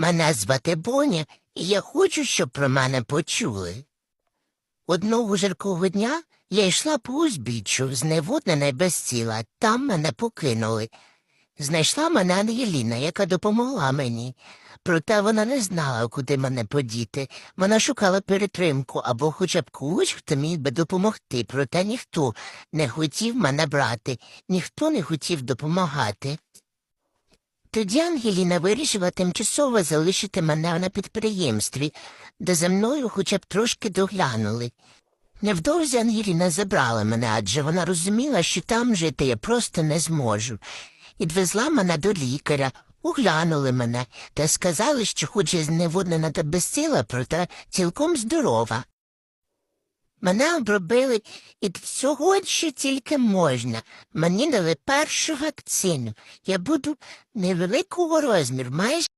Мене звати Боня, і я хочу, щоб про мене почули. Одного жаркого дня я йшла по узбіччю, зневоднена й без ціла, там мене покинули. Знайшла мене Ангеліна, яка допомогла мені. Проте вона не знала, куди мене подіти. Вона шукала перетримку або хоча б когось, хто міг би допомогти, проте ніхто не хотів мене брати, ніхто не хотів допомагати. Тоді Ангеліна вирішила тимчасово залишити мене на підприємстві, де за мною хоча б трошки доглянули. Невдовзі Ангеліна забрала мене, адже вона розуміла, що там жити я просто не зможу. Відвезла мене до лікаря, оглянули мене та сказали, що хоч я зневоднена та безсила, проте цілком здорова. Мене обробили і всього, що тільки можна. Мені дали першу вакцину. Я буду невеликого розміру, майже